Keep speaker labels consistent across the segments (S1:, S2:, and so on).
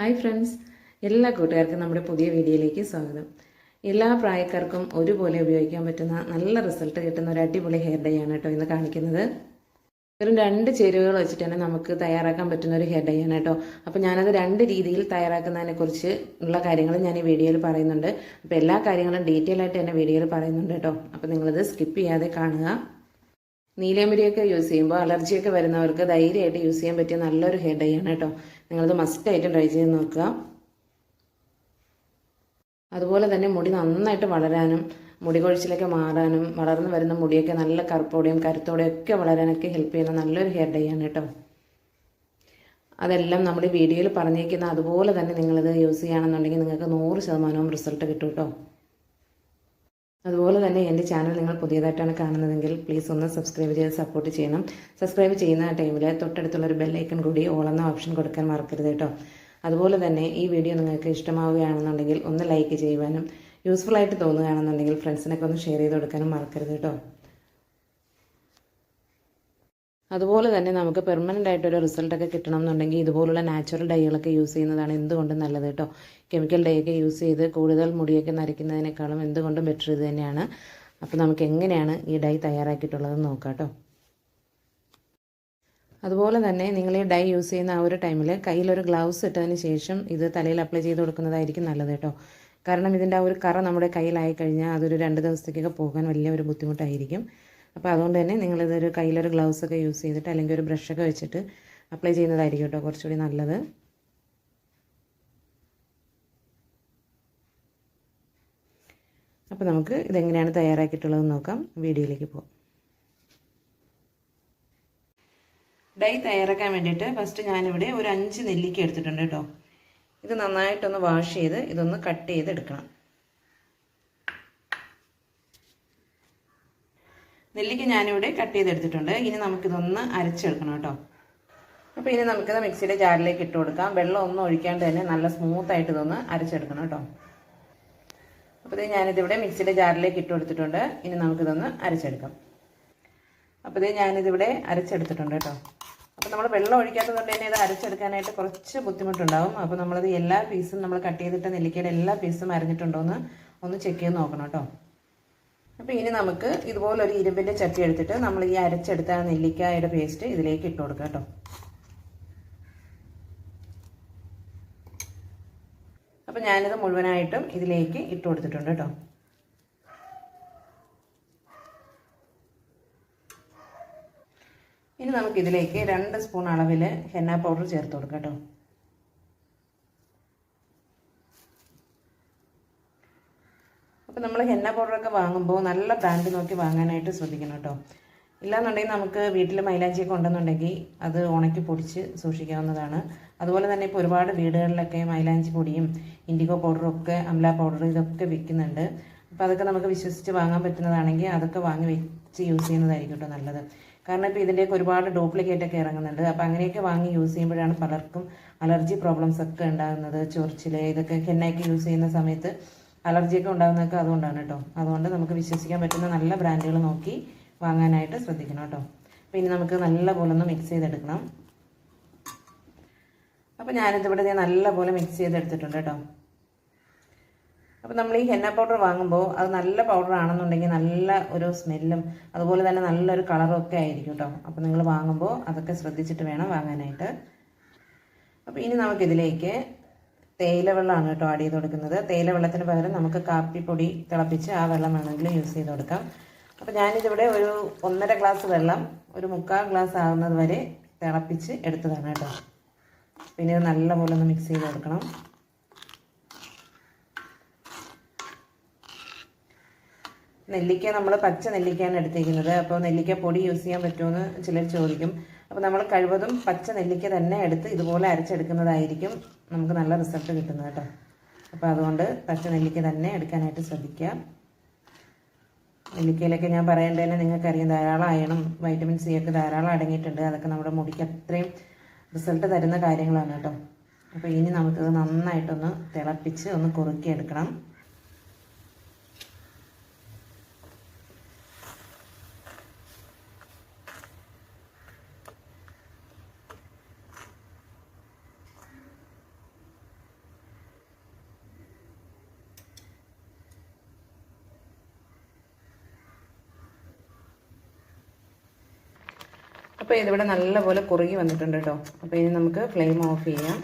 S1: Hi friends. എല്ലാ കൂട്ടുകാർക്കും നമ്മുടെ പുതിയ വീഡിയോയിലേക്ക് സ്വാഗതം. എല്ലാ പ്രായക്കാർക്കും ഒരുപോലെ ഉപയോഗിക്കാൻ പറ്റുന്ന നല്ല റിസൾട്ട് കിട്ടുന്ന ഒരു അടിപൊളി ഹെയർ ഡൈ ആണ് കേട്ടോ ഇന്ന് കാണിക്കുന്നത്. വെറും രണ്ട് ചേരുവകൾ വെച്ചിട്ട് തന്നെ നമുക്ക് തയ്യാറാക്കാൻ പറ്റുന്ന ഒരു ഹെയർ ഡൈ ആണ് കേട്ടോ. അപ്പോൾ ഞാനത് രണ്ട് രീതിയിൽ തയ്യാറാക്കുന്നതിനെ കുറിച്ച് ഉള്ള കാര്യങ്ങൾ ഞാൻ ഈ വീഡിയോയിൽ പറയുന്നുണ്ട്. അപ്പോൾ എല്ലാ കാര്യങ്ങളും ഡീറ്റെയിൽ ആയിട്ട് തന്നെ വീഡിയോയിൽ പറയുന്നുണ്ട് കേട്ടോ. അപ്പോൾ നിങ്ങളിത് സ്കിപ്പ് ചെയ്യാതെ കാണുക. നീലമുരിയൊക്കെ യൂസ് ചെയ്യുമ്പോൾ അലർജിയൊക്കെ വരുന്നവർക്ക് ധൈര്യമായിട്ട് യൂസ് ചെയ്യാൻ പറ്റിയ നല്ലൊരു ഹെയർ ഡൈ ആണ് കേട്ടോ നിങ്ങളത് മസ്റ്റായിട്ട് ട്രൈ ചെയ്ത് നോക്കുക. അതുപോലെ തന്നെ മുടി നന്നായിട്ട് വളരാനും മുടി കൊഴിച്ചിലൊക്കെ മാറാനും വളർന്നു വരുന്ന മുടിയൊക്കെ നല്ല കറുപ്പോടെയും കരുത്തോടെയും ഒക്കെ വളരാനൊക്കെ ഹെൽപ്പ് ചെയ്യുന്ന നല്ലൊരു ഹെയർ ഡൈ ആണ് കേട്ടോ അതെല്ലാം നമ്മൾ വീഡിയോയിൽ പറഞ്ഞേക്കുന്ന അതുപോലെ തന്നെ നിങ്ങളിത് യൂസ് ചെയ്യുകയാണെന്നുണ്ടെങ്കിൽ നിങ്ങൾക്ക് നൂറ് ശതമാനവും റിസൾട്ട് കിട്ടും കേട്ടോ അതുപോലെ തന്നെ എന്റെ ചാനൽ നിങ്ങൾ പുതിയതായിട്ടാണ് കാണുന്നതെങ്കിൽ പ്ലീസ് ഒന്ന് സബ്സ്ക്രൈബ് ചെയ്ത് സപ്പോർട്ട് ചെയ്യണം. സബ്സ്ക്രൈബ് ചെയ്യുന്ന ടൈമിൽ തൊട്ടടുത്തുള്ള ഒരു ബെല്ലൈക്കൺ കൂടി ഓളെന്ന ഓപ്ഷൻ കൊടുക്കാൻ മറക്കരുത് കേട്ടോ. അതുപോലെ തന്നെ ഈ വീഡിയോ നിങ്ങൾക്ക് ഇഷ്ടമാവുകയാണെന്നുണ്ടെങ്കിൽ ഒന്ന് ലൈക്ക് ചെയ്യുവാനും യൂസ്ഫുൾ ആയിട്ട് തോന്നുകയാണെന്നുണ്ടെങ്കിൽ ഫ്രണ്ട്സിനൊക്കെ ഒന്ന് ഷെയർ ചെയ്ത് കൊടുക്കാനും മറക്കരുത് കേട്ടോ. അതുപോലെ തന്നെ നമുക്ക് പെർമനന്റ് ആയിട്ടൊരു റിസൾട്ടൊക്കെ കിട്ടണം എന്നുണ്ടെങ്കിൽ ഇതുപോലുള്ള നാച്ചുറൽ ഡൈകളൊക്കെ യൂസ് ചെയ്യുന്നതാണ് എന്തുകൊണ്ടും നല്ലത് കേട്ടോ. കെമിക്കൽ ഡൈയൊക്കെ യൂസ് ചെയ്ത് കൂടുതൽ മുടിയൊക്കെ നരയ്ക്കുന്നതിനേക്കാളും എന്തുകൊണ്ടും ബെറ്റർ ഇത് തന്നെയാണ്. അപ്പോൾ നമുക്ക് എങ്ങനെയാണ് ഈ ഡൈ തയ്യാറാക്കിയിട്ടുള്ളതെന്ന് നോക്കാം കേട്ടോ. അതുപോലെ തന്നെ നിങ്ങൾ ഈ ഡൈ യൂസ് ചെയ്യുന്ന ആ ഒരു ടൈമിൽ കയ്യിലൊരു ഗ്ലൗസ് ഇട്ടതിന് ശേഷം ഇത് തലയിൽ അപ്ലൈ ചെയ്ത് കൊടുക്കുന്നതായിരിക്കും നല്ലത് കേട്ടോ. കാരണം ഇതിന്റെ ആ ഒരു കറ നമ്മുടെ കയ്യിലായി കഴിഞ്ഞാൽ അതൊരു രണ്ട് ദിവസത്തേക്കൊക്കെ പോകാൻ വലിയ ഒരു ബുദ്ധിമുട്ടായിരിക്കും. അപ്പോൾ അതുകൊണ്ട് തന്നെ നിങ്ങളിതൊരു കയ്യിലൊരു ഗ്ലൗസ് ഒക്കെ യൂസ് ചെയ്തിട്ട് അല്ലെങ്കിൽ ഒരു ബ്രഷൊക്കെ വെച്ചിട്ട് അപ്ലൈ ചെയ്യുന്നതായിരിക്കും കേട്ടോ കുറച്ചുകൂടി നല്ലത്. അപ്പോൾ നമുക്ക് ഇതെങ്ങനെയാണ് തയ്യാറാക്കിയിട്ടുള്ളതെന്ന് നോക്കാം. വീഡിയോയിലേക്ക് പോകാം ഡൈ തയ്യാറാക്കാൻ വേണ്ടിയിട്ട് ഫസ്റ്റ് ഞാനിവിടെ ഒരു അഞ്ച് നെല്ലിക്ക എടുത്തിട്ടുണ്ട് കേട്ടോ. ഇത് നന്നായിട്ടൊന്ന് വാഷ് ചെയ്ത് ഇതൊന്ന് കട്ട് ചെയ്ത് എടുക്കണം നെല്ലിക്ക ഞാനിവിടെ കട്ട് ചെയ്തെടുത്തിട്ടുണ്ട്. ഇനി നമുക്കിതൊന്ന് അരച്ചെടുക്കണം കേട്ടോ. അപ്പോൾ ഇനി നമുക്കിത് മിക്സിയുടെ ജാറിലേക്ക് ഇട്ട് കൊടുക്കാം. വെള്ളം ഒന്നും ഒഴിക്കാണ്ട് തന്നെ നല്ല സ്മൂത്തായിട്ട് ഇതൊന്ന് അരച്ചെടുക്കണം കേട്ടോ. അപ്പോൾ ഇത് ഞാനിതിവിടെ മിക്സിയുടെ ജാറിലേക്ക് ഇട്ട് കൊടുത്തിട്ടുണ്ട്. ഇനി നമുക്കിതൊന്ന് അരച്ചെടുക്കാം. അപ്പോൾ ഇത് ഞാനിതിവിടെ അരച്ചെടുത്തിട്ടുണ്ട് കേട്ടോ. അപ്പോൾ നമ്മൾ വെള്ളം ഒഴിക്കാത്തത് കൊണ്ട് തന്നെ ഇത് അരച്ചെടുക്കാനായിട്ട് കുറച്ച് ബുദ്ധിമുട്ടുണ്ടാവും. അപ്പോൾ നമ്മളത് എല്ലാ പീസും നമ്മൾ കട്ട് ചെയ്തിട്ട് നെല്ലിക്കയുടെ എല്ലാ പീസും അരഞ്ഞിട്ടുണ്ടോ എന്ന് ഒന്ന് ചെക്ക് ചെയ്ത് നോക്കണം കേട്ടോ. അപ്പോൾ ഇനി നമുക്ക് ഇതുപോലൊരു ഇരുമ്പിന്റെ ചട്ടി എടുത്തിട്ട് നമ്മൾ ഈ അരച്ചെടുത്ത നെല്ലിക്കായുടെ പേസ്റ്റ് ഇതിലേക്ക് ഇട്ട് കൊടുക്കുക കേട്ടോ. അപ്പോൾ ഞാനിത് മുഴുവനായിട്ടും ഇതിലേക്ക് ഇട്ട് കൊടുത്തിട്ടുണ്ട് കേട്ടോ. ഇനി നമുക്കിതിലേക്ക് രണ്ട് സ്പൂൺ അളവിൽ ഹെന്ന പൗഡർ ചേർത്ത് കൊടുക്കാം കേട്ടോ. അപ്പോൾ നമ്മൾ ഹെന്ന പൗഡറൊക്കെ വാങ്ങുമ്പോൾ നല്ല ബ്രാൻഡ് നോക്കി വാങ്ങാനായിട്ട് ശ്രദ്ധിക്കണം കേട്ടോ. ഇല്ലാന്നുണ്ടെങ്കിൽ നമുക്ക് വീട്ടിൽ മൈലാഞ്ചിയൊക്കെ ഉണ്ടെന്നുണ്ടെങ്കിൽ അത് ഉണക്കി പൊടിച്ച് സൂക്ഷിക്കാവുന്നതാണ്. അതുപോലെ തന്നെ ഇപ്പോൾ ഒരുപാട് വീടുകളിലൊക്കെ മൈലാഞ്ചി പൊടിയും ഇൻഡിഗോ പൗഡറും ഒക്കെ അംല പൗഡർ ഇതൊക്കെ വിൽക്കുന്നുണ്ട്. അപ്പോൾ അതൊക്കെ നമുക്ക് വിശ്വസിച്ച് വാങ്ങാൻ പറ്റുന്നതാണെങ്കിൽ അതൊക്കെ വാങ്ങി വെച്ച് യൂസ് ചെയ്യുന്നതായിരിക്കും കേട്ടോ നല്ലത്. കാരണം ഇപ്പോൾ ഇതിന്റെയൊക്കെ ഒരുപാട് ഡ്യൂപ്ലിക്കേറ്റ് ഒക്കെ ഇറങ്ങുന്നുണ്ട്. അപ്പോൾ അങ്ങനെയൊക്കെ വാങ്ങി യൂസ് ചെയ്യുമ്പോഴാണ് പലർക്കും അലർജി പ്രോബ്ലംസ് ഒക്കെ ഉണ്ടാകുന്നത്. ചൊറിച്ചിൽ ഇതൊക്കെ ഹെന്നയൊക്കെ യൂസ് ചെയ്യുന്ന സമയത്ത് അലർജിയൊക്കെ ഉണ്ടാകുന്നതൊക്കെ അതുകൊണ്ടാണ് കേട്ടോ. അതുകൊണ്ട് നമുക്ക് വിശ്വസിക്കാൻ പറ്റുന്ന നല്ല ബ്രാൻഡുകൾ നോക്കി വാങ്ങാനായിട്ട് ശ്രദ്ധിക്കണം കേട്ടോ. അപ്പോൾ ഇനി നമുക്ക് നല്ല പോലെ ഒന്ന് മിക്സ് ചെയ്തെടുക്കണം. അപ്പോൾ ഞാനിതിവിടെ നല്ല പോലെ മിക്സ് ചെയ്തെടുത്തിട്ടുണ്ട് കേട്ടോ. അപ്പോൾ നമ്മൾ ഈ ഹെന്ന പൗഡർ വാങ്ങുമ്പോൾ അത് നല്ല പൗഡർ ആണെന്നുണ്ടെങ്കിൽ നല്ല ഒരു സ്മെല്ലും അതുപോലെ തന്നെ നല്ലൊരു കളറും ഒക്കെ ആയിരിക്കും കേട്ടോ. അപ്പോൾ നിങ്ങൾ വാങ്ങുമ്പോൾ അതൊക്കെ ശ്രദ്ധിച്ചിട്ട് വേണം വാങ്ങാനായിട്ട്. അപ്പോൾ ഇനി നമുക്കിതിലേക്ക് തേയില വെള്ളമാണ് കേട്ടോ ആഡ് ചെയ്ത് കൊടുക്കുന്നത്. തേയില വെള്ളത്തിന് പകരം നമുക്ക് കാപ്പിപ്പൊടി തിളപ്പിച്ച് ആ വെള്ളം വേണമെങ്കിൽ യൂസ് ചെയ്ത് കൊടുക്കാം. അപ്പോൾ ഞാനിതിവിടെ ഒരു ഒന്നര ഗ്ലാസ് വെള്ളം ഒരു മുക്കാൽ ഗ്ലാസ് ആകുന്നത് വരെ തിളപ്പിച്ച് എടുത്തതാണ് കേട്ടോ. പിന്നെ ഇത് നല്ലപോലെ ഒന്ന് മിക്സ് ചെയ്ത് കൊടുക്കണം. നെല്ലിക്ക നമ്മൾ പച്ച നെല്ലിക്കയാണ് എടുത്തിരിക്കുന്നത്. അപ്പോൾ നെല്ലിക്ക പൊടി യൂസ് ചെയ്യാൻ പറ്റുമെന്ന് ചിലർ ചോദിക്കും. അപ്പോൾ നമ്മൾ കഴിവതും പച്ച നെല്ലിക്ക തന്നെ എടുത്ത് ഇതുപോലെ അരച്ചെടുക്കുന്നതായിരിക്കും നമുക്ക് നല്ല റിസൾട്ട് കിട്ടുന്നത് കേട്ടോ. അപ്പോൾ അതുകൊണ്ട് പച്ച നെല്ലിക്ക തന്നെ എടുക്കാനായിട്ട് ശ്രദ്ധിക്കുക. നെല്ലിക്കയിലൊക്കെ ഞാൻ പറയേണ്ടതന്നെ നിങ്ങൾക്കറിയാം ധാരാളം അയണം വൈറ്റമിൻ സി ഒക്കെ ധാരാളം അടങ്ങിയിട്ടുണ്ട്. അതൊക്കെ നമ്മുടെ മുടിക്ക് അത്രയും റിസൾട്ട് തരുന്ന കാര്യങ്ങളാണ് കേട്ടോ. അപ്പോൾ ഇനി നമുക്കത് നന്നായിട്ടൊന്ന് തിളപ്പിച്ച് ഒന്ന് കുറുക്കിയെടുക്കണം. അപ്പോൾ ഇതിവിടെ നല്ലപോലെ കുറുകി വന്നിട്ടുണ്ട് കേട്ടോ. അപ്പോൾ ഇനി നമുക്ക് ഫ്ലെയിം ഓഫ് ചെയ്യാം.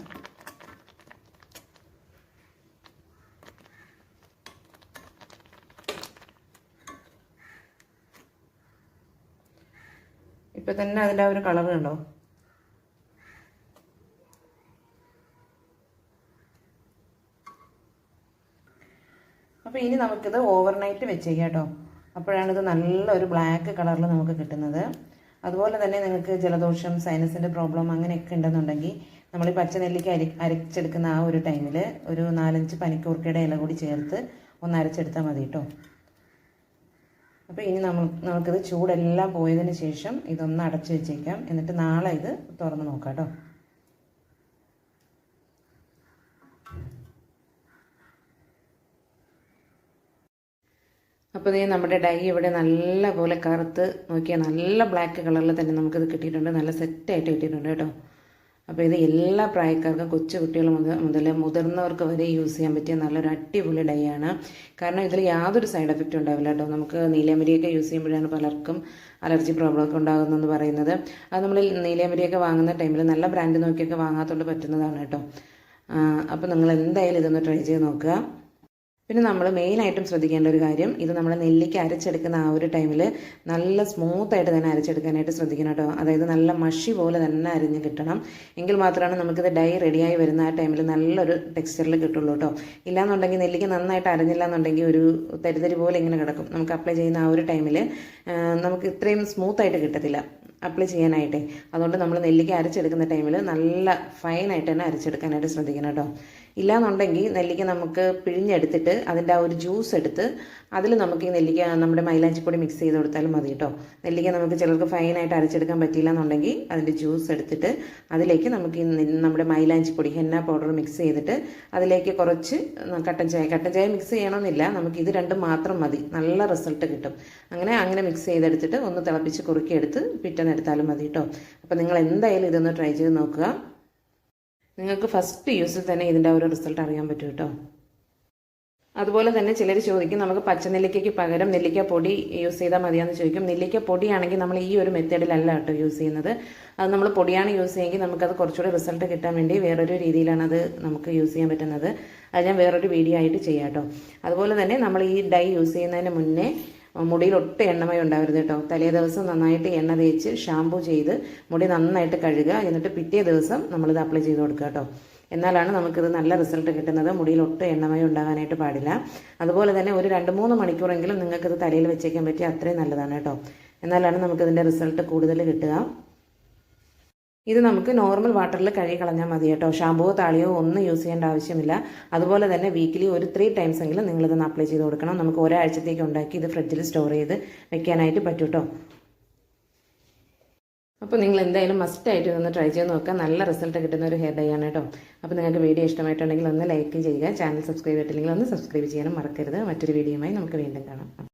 S1: ഇപ്പം തന്നെ അതിന്റെ ആ ഒരു കളർ കണ്ടോ? അപ്പോൾ ഇനി നമുക്കിത് ഓവർനൈറ്റ് വെച്ചേക്കാം കേട്ടോ. അപ്പോഴാണിത് നല്ലൊരു ബ്ലാക്ക് കളറിൽ നമുക്ക് കിട്ടുന്നത്. അതുപോലെ തന്നെ നിങ്ങൾക്ക് ജലദോഷം സൈനസിന്റെ പ്രോബ്ലം അങ്ങനെയൊക്കെ ഉണ്ടെന്നുണ്ടെങ്കിൽ നമ്മൾ ഈ പച്ച നെല്ലിക്ക അരി അരച്ചെടുക്കുന്ന ആ ഒരു ടൈമിൽ ഒരു നാലഞ്ച് പനിക്കൂർക്കയുടെ ഇല കൂടി ചേർത്ത് ഒന്ന് അരച്ചെടുത്താൽ മതി കേട്ടോ അപ്പോൾ ഇനി നമ്മൾ നമുക്കിത് ചൂടെല്ലാം പോയതിന് ശേഷം ഇതൊന്ന് അടച്ചു വെച്ചേക്കാം. എന്നിട്ട് നാളെ ഇത് തുറന്ന് നോക്കാം കേട്ടോ അപ്പോൾ ഇതേ നമ്മുടെ ഡൈ ഇവിടെ നല്ല പോലെ കറുത്ത് നോക്കിയാൽ നല്ല ബ്ലാക്ക് കളറിൽ തന്നെ നമുക്കിത് കിട്ടിയിട്ടുണ്ട്. നല്ല സെറ്റായിട്ട് കിട്ടിയിട്ടുണ്ട് കേട്ടോ. അപ്പോൾ ഇത് എല്ലാ പ്രായക്കാർക്കും കൊച്ചു കുട്ടികൾ മുതൽ മുതൽ മുതിർന്നവർക്ക് വരെ യൂസ് ചെയ്യാൻ പറ്റിയ നല്ലൊരു അടിപൊളി ഡൈ ആണ്. കാരണം ഇതിൽ യാതൊരു സൈഡ് എഫക്റ്റും ഉണ്ടാവില്ല കേട്ടോ. നമുക്ക് നീലമരിയൊക്കെ യൂസ് ചെയ്യുമ്പോഴാണ് പലർക്കും അലർജി പ്രോബ്ലം ഒക്കെ ഉണ്ടാകുന്നതെന്ന് പറയുന്നത്. അത് നമ്മൾ നീലമരിയൊക്കെ വാങ്ങുന്ന ടൈമിൽ നല്ല ബ്രാൻഡ് നോക്കിയൊക്കെ വാങ്ങാത്തോണ്ട് പറ്റുന്നതാണ് കേട്ടോ. അപ്പോൾ നിങ്ങൾ എന്തായാലും ഇതൊന്ന് ട്രൈ ചെയ്ത് നോക്കുക. പിന്നെ നമ്മൾ മെയിനായിട്ടും ശ്രദ്ധിക്കേണ്ട ഒരു കാര്യം ഇത് നമ്മൾ നെല്ലിക്ക അരച്ചെടുക്കുന്ന ആ ഒരു ടൈമിൽ നല്ല സ്മൂത്തായിട്ട് തന്നെ അരച്ചെടുക്കാനായിട്ട് ശ്രദ്ധിക്കണം കേട്ടോ. അതായത് നല്ല മഷി പോലെ തന്നെ അരിഞ്ഞ് കിട്ടണം. എങ്കിൽ മാത്രമാണ് നമുക്കിത് ഡൈ റെഡിയായി വരുന്ന ആ ടൈമിൽ നല്ലൊരു ടെക്സ്ചറിൽ കിട്ടുള്ളൂ കേട്ടോ. ഇല്ലാന്നുണ്ടെങ്കിൽ നെല്ലിക്ക നന്നായിട്ട് അരഞ്ഞില്ല എന്നുണ്ടെങ്കിൽ ഒരു തരിതരി പോലെ ഇങ്ങനെ കിടക്കും. നമുക്ക് അപ്ലൈ ചെയ്യുന്ന ആ ഒരു ടൈമിൽ നമുക്ക് ഇത്രയും സ്മൂത്തായിട്ട് കിട്ടത്തില്ല. അപ്ലൈ ചെയ്യാനായിട്ടേ. അതുകൊണ്ട് നമ്മൾ നെല്ലിക്ക അരച്ചെടുക്കുന്ന ടൈമിൽ നല്ല ഫൈനായിട്ട് തന്നെ അരച്ചെടുക്കാനായിട്ട് ശ്രദ്ധിക്കണം കേട്ടോ. ഇല്ലാന്നുണ്ടെങ്കിൽ നെല്ലിക്ക നമുക്ക് പിഴിഞ്ഞെടുത്തിട്ട് അതിന്റെ ആ ഒരു ജ്യൂസ് എടുത്ത് അതിൽ നമുക്ക് ഈ നെല്ലിക്ക നമ്മുടെ മൈലാഞ്ചിപ്പൊടി മിക്സ് ചെയ്ത് കൊടുത്താലും മതി കേട്ടോ. നെല്ലിക്ക നമുക്ക് ചിലർക്ക് ഫൈനായിട്ട് അരച്ചെടുക്കാൻ പറ്റില്ല എന്നുണ്ടെങ്കിൽ അതിന്റെ ജ്യൂസ് എടുത്തിട്ട് അതിലേക്ക് നമുക്ക് ഈ നമ്മുടെ മൈലാഞ്ചിപ്പൊടി ഹെന്ന പൗഡർ മിക്സ് ചെയ്തിട്ട് അതിലേക്ക് കുറച്ച് കട്ടൻ ചായ. കട്ടൻ ചായ മിക്സ് ചെയ്യണമെന്നില്ല നമുക്ക് ഇത് രണ്ടും മാത്രം മതി. നല്ല റിസൾട്ട് കിട്ടും. അങ്ങനെ അങ്ങനെ മിക്സ് ചെയ്തെടുത്തിട്ട് ഒന്ന് തിളപ്പിച്ച് കുറുക്കിയെടുത്ത് പിറ്റനെടുത്താലും മതി കേട്ടോ അപ്പോൾ നിങ്ങൾ എന്തായാലും ഇതൊന്ന് ട്രൈ ചെയ്ത് നോക്കുക. നിങ്ങൾക്ക് ഫസ്റ്റ് യൂസിൽ തന്നെ ഇതിന്റെ ഒരു റിസൾട്ട് അറിയാൻ പറ്റും കേട്ടോ അതുപോലെ തന്നെ ചിലർ ചോദിക്കും നമുക്ക് പച്ചനെല്ലിക്കയ്ക്ക് പകരം നെല്ലിക്ക പൊടി യൂസ് ചെയ്താൽ മതിയാന്ന് ചോദിക്കും. നെല്ലിക്ക പൊടിയാണെങ്കിൽ നമ്മൾ ഈ ഒരു മെത്തേഡിലല്ല കേട്ടോ യൂസ് ചെയ്യുന്നത്. അത് നമ്മൾ പൊടിയാണ് യൂസ് ചെയ്യുമെങ്കിൽ നമുക്കത് കുറച്ചുകൂടി റിസൾട്ട് കിട്ടാൻ വേണ്ടി വേറൊരു രീതിയിലാണ് അത് നമുക്ക് യൂസ് ചെയ്യാൻ പറ്റുന്നത്. അത് ഞാൻ വേറൊരു വീഡിയോ ആയിട്ട് ചെയ്യാം കേട്ടോ അതുപോലെ തന്നെ നമ്മൾ ഈ ഡൈ യൂസ് ചെയ്യുന്നതിന് മുന്നേ മുടിയിൽ ഒട്ടും എണ്ണമയം ഉണ്ടാവരുത് കേട്ടോ. തലേ ദിവസം നന്നായിട്ട് എണ്ണ തേച്ച് ഷാമ്പു ചെയ്ത് മുടി നന്നായിട്ട് കഴുകുക. എന്നിട്ട് പിറ്റേ ദിവസം നമ്മളിത് അപ്ലൈ ചെയ്ത് കൊടുക്കുക കേട്ടോ. എന്നാലാണ് നമുക്കിത് നല്ല റിസൾട്ട് കിട്ടുന്നത്. മുടിയിൽ ഒട്ടും എണ്ണമയം ഉണ്ടാകാനായിട്ട് പാടില്ല. അതുപോലെ തന്നെ ഒരു രണ്ട് മൂന്ന് മണിക്കൂറെങ്കിലും നിങ്ങൾക്കിത് തലയിൽ വെച്ചേക്കാൻ പറ്റിയ അത്രയും നല്ലതാണ് കേട്ടോ. എന്നാലാണ് നമുക്കിതിന്റെ റിസൾട്ട് കൂടുതൽ കിട്ടുക. ഇത് നമുക്ക് നോർമൽ വാട്ടറിൽ കഴുകി കളഞ്ഞാൽ മതി കേട്ടോ. ഷാമ്പുവോ താളിയോ ഒന്നും യൂസ് ചെയ്യേണ്ട ആവശ്യമില്ല. അതുപോലെ തന്നെ വീക്കിലി ഒരു ത്രീ ടൈംസ് എങ്കിലും നിങ്ങളിതൊന്ന് അപ്ലൈ ചെയ്ത് കൊടുക്കണം. നമുക്ക് ഒരാഴ്ചത്തേക്ക് ഉണ്ടാക്കി ഇത് ഫ്രിഡ്ജിൽ സ്റ്റോർ ചെയ്ത് വെക്കാനായിട്ട് പറ്റും കേട്ടോ അപ്പോൾ നിങ്ങൾ എന്തായാലും മസ്റ്റ് ആയിട്ട് ഇതൊന്ന് ട്രൈ ചെയ്ത് നോക്കുക. നല്ല റിസൾട്ട് കിട്ടുന്ന ഒരു ഹെയർ ഡൈ ആണ് കേട്ടോ അപ്പോൾ നിങ്ങൾക്ക് വീഡിയോ ഇഷ്ടമായിട്ടുണ്ടെങ്കിൽ ഒന്ന് ലൈക്ക് ചെയ്യുക. ചാനൽ സബ്സ്ക്രൈബ് ചെയ്തിട്ടില്ലെങ്കിൽ ഒന്ന് സബ്സ്ക്രൈബ് ചെയ്യാനും മറക്കരുത്. മറ്റൊരു വീഡിയോയുമായി നമുക്ക് വീണ്ടും കാണാം.